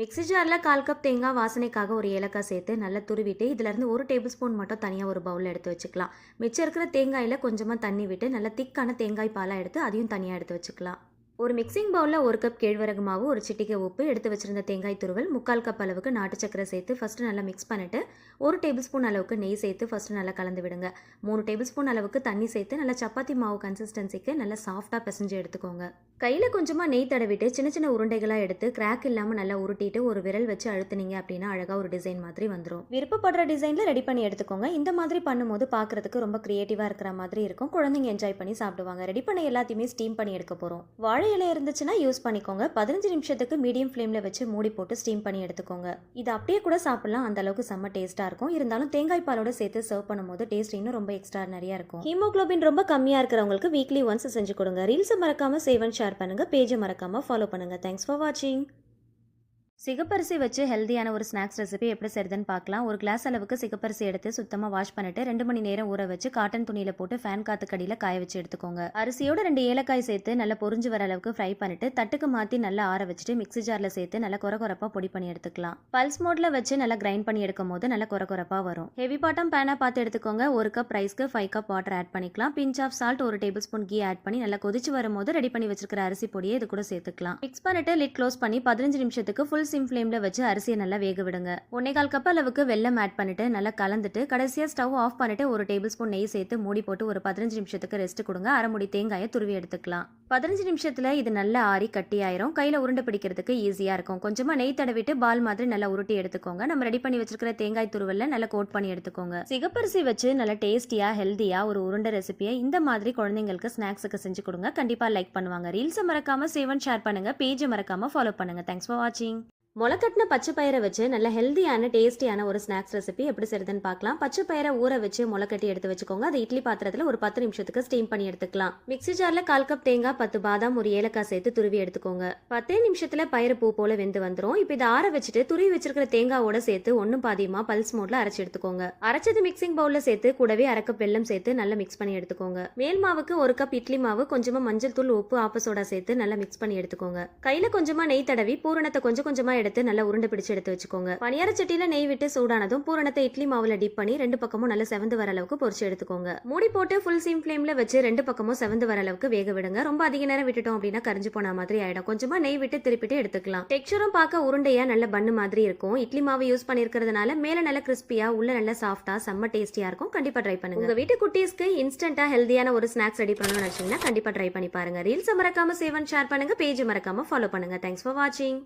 Mixie ஜாரில் கால் cup தேங்காய் வாசனைக்காக ஒரு ஏலக்காய் சேர்த்து நல்லா துருவிட்டு இதுலேருந்து ஒரு டேபிள் ஸ்பூன் மட்டும் தனியாக ஒரு பவுலில் எடுத்து வச்சுக்கலாம். மிச்சம் இருக்கிற தேங்காயில் கொஞ்சமாக தண்ணி விட்டு நல்லா திக்கான தேங்காய் பாலாக எடுத்து அதையும் தனியாக எடுத்து வச்சுக்கலாம். ஒரு மிக்சிங் பவுலில் ஒரு கப் கேழ்வரகு மாவு ஒரு சிட்டிகை உப்பு எடுத்து வச்சிருந்த தேங்காய் துருவல் முக்கால் கப் அளவுக்கு நாட்டு சக்கரை சேர்த்து ஃபஸ்ட்டு நல்லா மிக்ஸ் பண்ணிவிட்டு ஒரு டேபிள் ஸ்பூன் அளவுக்கு நெய் சேர்த்து ஃபஸ்ட்டு நல்லா கலந்து விடுங்க. மூணு டேபிள் ஸ்பூன் அளவுக்கு தண்ணி சேர்த்து நல்லா சப்பாத்தி மாவு கன்சிஸ்டன்சிக்கு நல்லா சாஃப்டாக பிசைஞ்சு எடுத்துக்கோங்க. கையில் கொஞ்சமாக நெய் தடவிட்டு சின்ன சின்ன உருண்டைகளாக எடுத்து கிராக் இல்லாமல் நல்லா உருட்டிட்டு ஒரு விரல் வச்சு அழுத்துனீங்க அப்படின்னா அழகாக ஒரு டிசைன் மாதிரி வந்துடும் விருப்பப்படுற டிசைனில் ரெடி பண்ணி எடுத்துக்கோங்க. இந்த மாதிரி பண்ணும்போது பார்க்குறதுக்கு ரொம்ப க்ரியேட்டிவாக இருக்கிற மாதிரி இருக்கும். குழந்தைங்க என்ஜாய் பண்ணி சாப்பிடுவாங்க. ரெடி பண்ண எல்லாத்தையுமே ஸ்டீம் பண்ணி எடுக்க போகிறோம் வாழை இலை இருந்துச்சுன்னா யூஸ் பண்ணிக்கோங்க. பதினஞ்சு நிமிஷத்துக்கு மீடியம் ஃப்ளேமில் வச்சு மூடி போட்டு ஸ்டீம் பண்ணி எடுத்துக்கோங்க. இது அப்படியே கூட சாப்பிடலாம். அந்த அளவுக்கு செம்ம டேஸ்ட்டாக இருக்கும். இருந்தாலும் தேங்காய் பாலோட சேர்த்து சர்வ் பண்ணும்போது டேஸ்ட் இன்னும் ரொம்ப எக்ஸ்ட்ரா நிறையா இருக்கும். ஹீமோக்ளோபின் ரொம்ப கம்மியாக இருக்கிறவங்களுக்கு வீக்லி ஒன்ஸ் செஞ்சு கொடுங்க. ரீல்ஸை மறக்காம சேவ் அண்ட் ஷேர் பண்ணுங்க. பேஜை மறக்காம ஃபாலோ பண்ணுங்க. தேங்க்ஸ் ஃபார் வாட்சிங் சிகப்பரிசி வச்சு ஹெல்தியான ஒரு ஸ்நாக்ஸ் ரெசிபி எப்படி செய்யுதுன்னு பார்க்கலாம். ஒரு கிளாஸ் அளவுக்கு சிகப்பரிசி எடுத்து சுத்தமாக வாஷ் பண்ணிட்டு ரெண்டு மணி நேரம் ஊற வச்சு காட்டன் துணியில போட்டு ஃபேன் காத்து கடியில் காய வச்சு எடுத்துக்கோங்க. அரிசியோட ரெண்டு ஏலக்காய் சேர்த்து நல்லா பொரிஞ்சு வர அளவுக்கு ஃப்ரை பண்ணிட்டு தட்டுக்கு மாற்றி நல்லா ஆற வச்சுட்டு மிக்ஸி ஜாரில் சேர்த்து நல்லா குற குறைப்பா பொடி பண்ணி எடுத்துக்கலாம். பல்ஸ் மோட்ல வச்சு நல்லா கிரைண்ட் பண்ணி எடுக்கும் போது நல்லா குற குறைப்பா வரும். ஹெவி பாட்டம் பேனா பார்த்து எடுத்துக்கோங்க. ஒரு கப் ரைஸ்க்கு ஃபைவ் கப் வாட்டர் ஆட் பண்ணிக்கலாம். பிஞ்ச் ஆஃப் சால்ட் ஒரு டேபிள் ஸ்பூன் கீ ஆட் பண்ணி நல்லா கொதிச்சு வரும்போது ரெடி பண்ணி வச்சிருக்கிற அரிசி பொடியை இது கூட சேர்த்துக்கலாம். மிக்ஸ் பண்ணிட்டு லிட் க்ளோஸ் பண்ணி பதினஞ்சு நிமிஷத்துக்கு ஃபுல் சிம் ஃப்ளேமில் வச்சு அரிசியை நல்லா வேக விடுங்க. ஒன்னே கால் கப் அளவுக்கு வெள்ளம் ஆட் பண்ணிட்டு நல்லா கலந்துட்டு கடைசியாக ஸ்டவ் ஆஃப் பண்ணிட்டு ஒரு டேபிள் ஸ்பூன் நெய் சேர்த்து மூடி போட்டு ஒரு பதினஞ்சு நிமிஷத்துக்கு ரெஸ்ட் கொடுங்க. அரை முடி தேங்காயை துருவி எடுத்துக்கலாம். பதினஞ்சு நிமிஷத்துல இது நல்லா ஆறி கட்டி ஆயிரும். கையில உருண்டை பிடிக்கிறதுக்கு ஈஸியா இருக்கும். கொஞ்சமா நெய் தடவிட்டு பால் மாதிரி நல்லா உருட்டி எடுத்துக்கோங்க. நம்ம ரெடி பண்ணி வச்சிருக்கிற தேங்காய் துருவல்ல நல்லா கோட் பண்ணி எடுத்துக்கோங்க. சிகப்பரிசி வச்சு நல்லா டேஸ்டியா ஹெல்தியா ஒரு உருண்டை ரெசிபியை இந்த மாதிரி குழந்தைங்களுக்கு ஸ்நாக்ஸுக்கு செஞ்சு கொடுங்க. கண்டிப்பா லைக் பண்ணுவாங்க. ரீல்ஸை மறக்காம சேவன் ஷேர் பண்ணுங்க. பேஜை மறக்காம ஃபாலோ பண்ணுங்க. தேங்க்ஸ் ஃபார் வாட்சிங் முளைக்கட்டின பச்சை பயிரை வச்சு நல்ல ஹெல்தியான டேஸ்டியான ஒரு ஸ்நாக்ஸ் ரெசிபி எப்படி செய்யுதுன்னு பார்க்கலாம். பச்சை பயிரை ஊற வச்சு முளைக்கட்டி எடுத்து வச்சுக்கோங்க. அது இட்லி பாத்திரத்தில் ஒரு பத்து நிமிஷத்துக்கு ஸ்டீம் பண்ணி எடுத்துக்கலாம். மிக்ஸி ஜாரில் கால் கப் தேங்காய் பத்து பாதாம் ஒரு ஏலக்காய் சேர்த்து துருவி எடுத்துக்கோங்க. பத்தே நிமிஷத்தில் பயிறு பூ போல வெந்து வந்துடும் இப்போ இதை ஆற வச்சுட்டு துருவி வச்சிருக்கிற தேங்காவோட சேர்த்து ஒன்றும் பாதியமாக பல்ஸ் மோட்ல அரைச்சி எடுத்துக்கோங்க. அரைச்சது மிக்சிங் பவுலில் சேர்த்து கூடவே அரை கப் வெல்லம் சேர்த்து நல்லா மிக்ஸ் பண்ணி எடுத்துக்கோங்க. மேல் மாவுக்கு ஒரு கப் இட்லி மாவு கொஞ்சமாக மஞ்சள் தூள் உப்பு ஆப்ப சோடா சேர்த்து நல்லா மிக்ஸ் பண்ணி எடுத்துக்கோங்க. கையில் கொஞ்சமாக நெய் தடவி பூரணத்தை கொஞ்சம் கொஞ்சமாக எடுத்து நல்லா உருண்டை பிடிச்சு எடுத்து வச்சுக்கோங்க. பனியார சட்டியில நெய் விட்டு சூடானதும் பூரணத்தை இட்லி மாவுல டிப் பண்ணி ரெண்டு பக்கமும் நல்லா செவந்து வர அளவுக்கு பொரிச்சு எடுத்துக்கோங்க. மூடி போட்டு ஃபுல் சீம் ஃப்ளேம்ல வச்சு ரெண்டு பக்கமும் செவந்து வர அளவுக்கு வேக விடுங்க. ரொம்ப அதிக நேரம் விட்டுட்டோம் அப்படின்னா கரிஞ்சு போன மாதிரி ஆயிடும். கொஞ்சமா நெய் விட்டு திருப்பிட்டு எடுத்துக்கலாம். டெக்ஸ்டரும் பார்க்க உருண்டையா நல்ல பண்ணு மாதிரி இருக்கும். இட்லி மாவு யூஸ் பண்ணிருக்கிறதுனால மேல நல்ல கிறிஸ்பியா உள்ள நல்ல சாஃப்டா செம்ம டேஸ்டியா இருக்கும். கண்டிப்பா ட்ரை பண்ணுங்க. உங்க வீட்டு குட்டீஸ்க்கு இன்ஸ்டன்டா ஹெல்தியான ஒரு ஸ்நாக்ஸ் ரெடி பண்ணணும்னு நினைச்சீங்கன்னா கண்டிப்பா ட்ரை பண்ணி பாருங்க. ரீல்ஸ் மறக்காம சேவன் ஷேர் பண்ணுங்க. பேஜ் மறக்காம ஃபாலோ பண்ணுங்க. தேங்க்ஸ் ஃபார் வாட்சிங்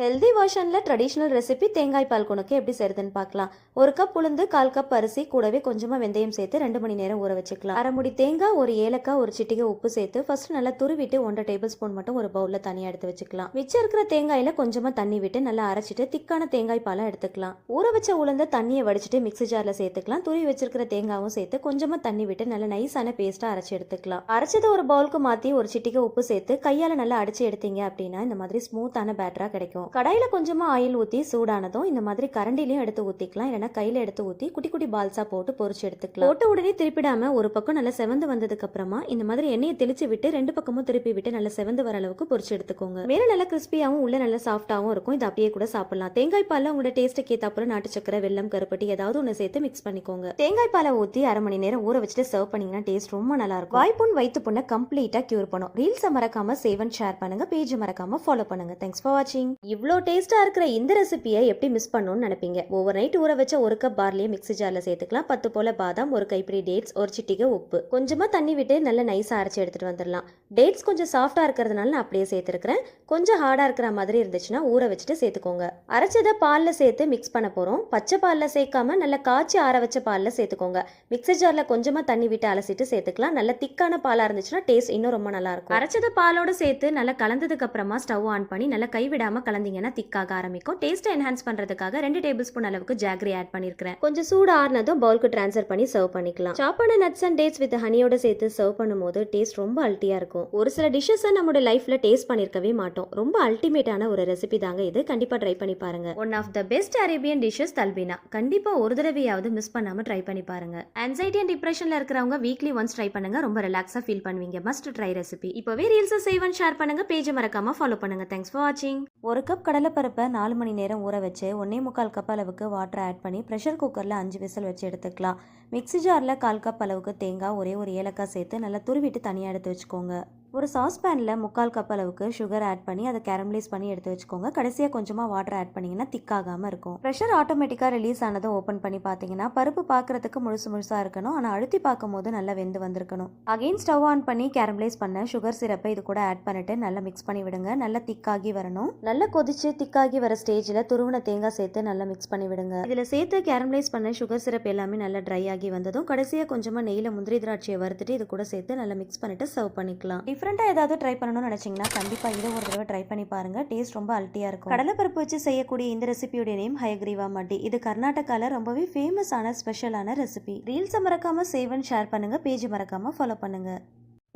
ஹெல்தி வெர்ஷனில் ட்ரெடிஷ்னல் ரெசிபி தேங்காய் பால் குணுக்கு எப்படி செய்யுதுன்னு பார்க்கலாம். ஒரு கப் உளுந்து கால் கப் அரிசி கூடவே கொஞ்சமாக வெந்தயம் சேர்த்து ரெண்டு மணி நேரம் ஊற வச்சுக்கலாம். அரைமுடி தேங்காய் ஒரு ஏலக்காய் ஒரு சிட்டிகை உப்பு சேர்த்து ஃபர்ஸ்ட் நல்லா துருவிட்டு ஒன்றரை டேபிள் ஸ்பூன் மட்டும் ஒரு பவுலில் தனியாக எடுத்து வச்சுக்கலாம். மிச்சம் இருக்கிற தேங்காயில் கொஞ்சமாக தண்ணி விட்டு நல்லா அரைச்சிட்டு திக்கான தேங்காய் பாலை எடுத்துக்கலாம். ஊற வச்ச உளுந்த தண்ணியை வடிச்சிட்டு மிக்ஸி ஜாரில் சேர்த்துக்கலாம். துருவி வச்சிருக்கிற தேங்காயும் சேர்த்து கொஞ்சமாக தண்ணி விட்டு நல்லா நைஸான பேஸ்ட்டாக அரைச்சி எடுத்துக்கலாம். அரைச்சதை ஒரு பவுலுக்கு மாற்றி ஒரு சிட்டிகை உப்பு சேர்த்து கையால் நல்லா அடிச்சு எடுத்தீங்க அப்படின்னா இந்த மாதிரி ஸ்மூத்தான பேட்டராக கிடைக்கும். கடாயில கொஞ்சமா ஆயில் ஊத்தி சூடானதும் இந்த மாதிரி கரண்டிலையும் எடுத்து ஊத்திக்கலாம். இல்லைன்னா கையில எடுத்து ஊத்தி குட்டி குட்டி பால்ஸா போட்டு பொரிச்சு எடுத்துக்கலாம். போட்ட உடனே திருப்பிடாம ஒரு பக்கம் நல்லா செவந்து வந்ததுக்கு அப்புறமா இந்த மாதிரி எண்ணெயை தெளிச்சு விட்டு ரெண்டு பக்கமும் திருப்பி விட்டு நல்லா செவந்து வர அளவுக்கு பொரிச்சு எடுத்துக்கோங்க. மேல நல்லா கிறிஸ்பியாவும் உள்ள நல்லா சாஃப்டாவும் இருக்கும். இது அப்படியே கூட சாப்பிடலாம். தேங்காய் பால்ல உங்களோட டேஸ்ட்டுக்கு ஏத்தாப்புல நாட்டு சக்கரை வெல்லம் கருப்பட்டி ஏதாவது ஒன்று சேர்த்து மிக்ஸ் பண்ணிக்கோங்க. தேங்காய் பாலை ஊத்தி அரை மணி நேரம் ஊற வச்சுட்டு சர்வ் பண்ணீங்கன்னா டேஸ்ட் ரொம்ப நல்லா இருக்கும். வாய்ப்புண் வயிற்று புண்ணை கம்ப்ளீட்டா கியூர் பண்ணும். ரீல்ஸை மறக்காம சேவ் அண்ட் ஷேர் பண்ணுங்க. பேஜ் மறக்காம ஃபாலோ பண்ணுங்க. தேங்க்ஸ் ஃபார் வாட்சிங் இவ்வளோ டேஸ்ட்டாக இருக்கிற இந்த ரெசிபியை எப்படி மிஸ் பண்ணணும்னு நினைப்பீங்க? ஓவர் நைட் ஊற வச்ச ஒரு கப் பார்லியை மிக்ஸி ஜாரில் சேர்த்துக்கலாம். பத்து போல பாதாம் ஒரு கைப்பிடி டேட்ஸ் ஒரு சிட்டிகை உப்பு. கொஞ்சமாக தண்ணி விட்டு நல்லா நைஸாக அரைச்சி எடுத்துகிட்டு வந்துடலாம். டேட்ஸ் கொஞ்சம் சாஃப்டாக இருக்கிறதுனால நான் அப்படியே சேர்த்துருக்கிறேன். கொஞ்சம் ஹார்டாக இருக்கிற மாதிரி இருந்துச்சுன்னா ஊற வச்சுட்டு சேர்த்துக்கோங்க. அரைச்சதை பாலில் சேர்த்து மிக்ஸ் பண்ண போகிறோம் பச்சை பாலில் சேர்க்காம நல்லா காய்ச்சி ஆற வச்ச பாலில் சேர்த்துக்கோங்க. மிக்ஸி ஜாரில் கொஞ்சமாக தண்ணி விட்டு அலசிட்டு சேர்த்துக்கலாம். நல்ல திக்கான பாலாக இருந்துச்சுன்னா டேஸ்ட் இன்னும் ரொம்ப நல்லாயிருக்கும் அரைச்சதை பாலோட சேர்த்து நல்லா கலந்ததுக்கு அப்புறமா ஸ்டவ் ஆன் பண்ணி நல்லா கைவிடாமல் கலந்து கலந்தீங்கன்னா திக்காக ஆரம்பிக்கும். டேஸ்ட்டை என்ஹான்ஸ் பண்றதுக்காக ரெண்டு டேபிள் ஸ்பூன் அளவுக்கு ஜாகரி ஆட் பண்ணிருக்கேன் கொஞ்சம் சூடு ஆறுனதும் பவுலுக்கு ட்ரான்ஸ்ஃபர் பண்ணி சர்வ் பண்ணிக்கலாம். சாப்பாடு நட்ஸ் அண்ட் டேட்ஸ் வித் ஹனியோட சேர்த்து சர்வ் பண்ணும்போது டேஸ்ட் ரொம்ப அல்ட்டியா இருக்கும். ஒரு சில டிஷ்ஷஸை நம்மளோட லைஃப்ல டேஸ்ட் பண்ணிருக்கவே மாட்டோம். ரொம்ப அல்டிமேட்டான ஒரு ரெசிபி தாங்க இது. கண்டிப்பா ட்ரை பண்ணி பாருங்க. One of the best Arabian dishes talbina கண்டிப்பா ஒரு தடவையாவது மிஸ் பண்ணாம ட்ரை பண்ணி பாருங்க. Anxiety அண்ட் டிப்ரெஷன்ல இருக்கிறவங்க வீக்லி ஒன்ஸ் ட்ரை பண்ணுங்க. ரொம்ப ரிலாக்ஸா ஃபீல் பண்ணுவீங்க. மஸ்ட் ட்ரை ரெசிபி இப்போவே ரீல்ஸ் சேவ் அண்ட் ஷேர் பண்ணுங்க. பேஜ் மறக்காம ஃபாலோ பண்ணுங்க. தேங்க்ஸ் ஃபார் வாட்சிங் ஒரு கப் கடலைப்பருப்பை நாலு மணி நேரம் ஊற வச்சு ஒன்றே முக்கால் கப் அளவுக்கு வாட்டர் ஆட் பண்ணி ப்ரெஷர் குக்கரில் அஞ்சு விசில் வச்சு எடுத்துக்கலாம். மிக்ஸி ஜாரில் கால் கப் அளவுக்கு தேங்காய் ஒரே ஒரு ஏலக்காய் சேர்த்து நல்லா துருவிட்டு தனியாக எடுத்து வச்சுக்கோங்க. ஒரு சாஸ்பேனில் முக்கால் கப் அளவுக்கு சுகர் ஆட் பண்ணி அதை கேரமலைஸ் பண்ணி எடுத்து வச்சுக்கோங்க. கடைசியாக கொஞ்சமாக வாட்டர் ஆட் பண்ணிங்கன்னா திக்காகாமல் இருக்கும். ப்ரெஷர் ஆட்டோமேட்டிக்காக ரிலீஸ் ஆனதை ஓப்பன் பண்ணி பார்த்தீங்கன்னா பருப்பு பார்க்குறதுக்கு முழுசு முழுசாக இருக்கணும். ஆனால் அழுத்தி பார்க்கும்போது நல்லா வெந்து வந்திருக்கணும். அகைன் ஸ்டவ் ஆன் பண்ணி கேரமலைஸ் பண்ண சுகர் சிரப்பை இது கூட ஆட் பண்ணிட்டு நல்லா மிக்ஸ் பண்ணி விடுங்க. நல்லா திக்காகி வரணும். நல்லா கொதிச்சு திக்காகி வர ஸ்டேஜில் துருவன தேங்காய் சேர்த்து நல்லா மிக்ஸ் பண்ணி விடுங்க. இதில் சேர்த்து கேரமலைஸ் பண்ண சுகர் சிரப் எல்லாமே நல்லா ட்ரை ஆகி வந்ததும் கடைசியாக கொஞ்சமாக நெய்யில் முந்திரி திராட்சையை வறுத்துட்டு இது கூட சேர்த்து நல்லா மிக்ஸ் பண்ணிட்டு சர்வ் பண்ணிக்கலாம். டிஃப்ரெண்ட்டாக ஏதாவது ட்ரை பண்ணணும்னு நினச்சிங்கன்னா கண்டிப்பாக இதை ஒரு தடவை ட்ரை பண்ணி பாருங்கள் டேஸ்ட் ரொம்ப அல்ட்டியாக இருக்கும். கடலைப்பருப்பு வச்சு செய்யக்கூடிய இந்த ரெசிபியோட நேம் ஹயக்ரீவா மட்டி. இது கர்நாடகாவில் ரொம்பவே ஃபேமஸான ஸ்பெஷலான ரெசிபி ரீல்ஸை மறக்காமல் சேவ் அண்ட் ஷேர் பண்ணுங்கள் பேஜ் மறக்காமல் ஃபாலோ பண்ணுங்கள்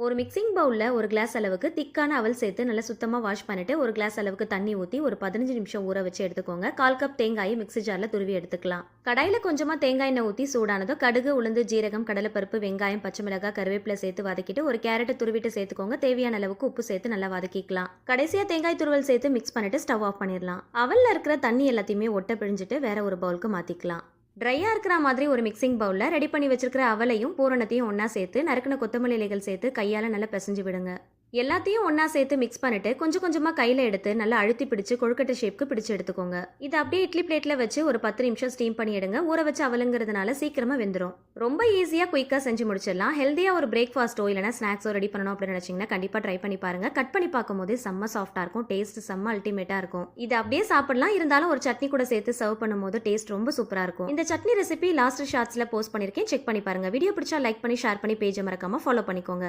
ஒரு மிக்சிங் பவுலில் ஒரு கிளாஸ் அளவுக்கு திக்கான அவல் சேர்த்து நல்லா சுத்தமாக வாஷ் பண்ணிவிட்டு ஒரு கிளாஸ் அளவுக்கு தண்ணி ஊற்றி ஒரு பதினஞ்சு நிமிஷம் ஊற வச்சு எடுத்துக்கோங்க. கால் கப் தேங்காயை மிக்ஸி ஜாரில் துருவி எடுத்துக்கலாம். கடாயில் கொஞ்சமாக தேங்காய் எண்ணெய் ஊற்றி சூடானதும் கடுகு உளுந்து ஜீரகம் கடலைப்பருப்பு வெங்காயம் பச்சை மிளகாய் கருவேப்பிலை சேர்த்து வதக்கிட்டு ஒரு கேரட்டை துருவிட்டு சேர்த்துக்கோங்க. தேவையான அளவுக்கு உப்பு சேர்த்து நல்லா வதக்கிக்கலாம். கடைசியாக தேங்காய் துருவல் சேர்த்து மிக்ஸ் பண்ணிட்டு ஸ்டவ் ஆஃப் பண்ணிடலாம். அவலில் இருக்கிற தண்ணி எல்லாத்தையுமே ஒட்ட பிழிஞ்சிட்டு வேற ஒரு பவுலுக்கு மாற்றிக்கலாம் ட்ரையாக இருக்கிற மாதிரி ஒரு மிக்சிங் பவுலில் ரெடி பண்ணி வச்சிருக்கிற அவலையும் பூரணத்தையும் ஒன்றா சேர்த்து நறுக்கின கொத்தமல்லி இலைகள் சேர்த்து கையால் நல்லா பிசைஞ்சு விடுங்க. எல்லாத்தையும் ஒன்றா சேர்த்து மிக்ஸ் பண்ணிட்டு கொஞ்சம் கொஞ்சமாக கையில் எடுத்து நல்லா அழுத்தி பிடிச்சு கொழுக்கட்டை ஷேப்க்கு பிடிச்சு எடுத்துக்கோங்க. இது அப்படியே இட்லி பிளேட்டில் வச்சு ஒரு பத்து நிமிஷம் ஸ்டீம் பண்ணி எடுங்க. ஊற வச்சு அவலுங்கிறதுனால சீக்கிரமாக வெந்துடும் ரொம்ப ஈஸியாக குயிக்காக செஞ்சு முடிச்சிடலாம். ஹெல்த்தியாக ஒரு பிரேக்ஃபாஸ்ட்டோ இல்லைனா ஸ்நாக்ஸோ ரெடி பண்ணணும் அப்படின்னு நினச்சிங்கன்னா கண்டிப்பாக ட்ரை பண்ணி பாருங்க. கட் பண்ணி பார்க்கும்போது செம்ம சாஃப்டாக இருக்கும். டேஸ்ட் செம்ம அல்டிமேட்டாக இருக்கும். இது அப்படியே சாப்பிடலாம். இருந்தாலும் ஒரு சட்னி கூட சேர்த்து சர்வ் பண்ணும்போது டேஸ்ட் ரொம்ப சூப்பராக இருக்கும். இந்த சட்னி ரெசிபி லாஸ்ட் ஷார்ட்ஸில் போஸ்ட் பண்ணியிருக்கேன் செக் பண்ணி பாருங்க. வீடியோ பிடிச்சா லைக் பண்ணி ஷேர் பண்ணி பேஜை மறக்காமல் ஃபாலோ பண்ணிக்கோங்க.